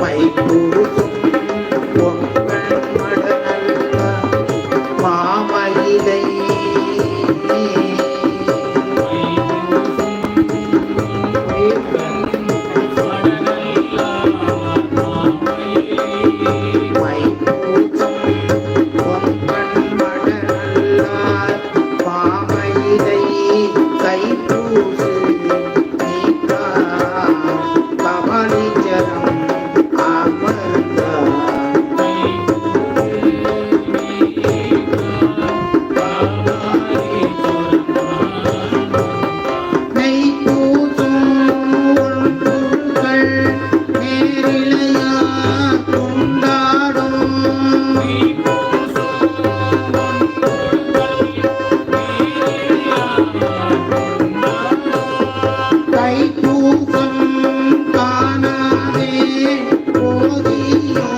மைப்பூசும் Pongal மடநல்ல மாமயிலை. மைப்பூசும் கைத்தூக்கம் காணாதே போதியோ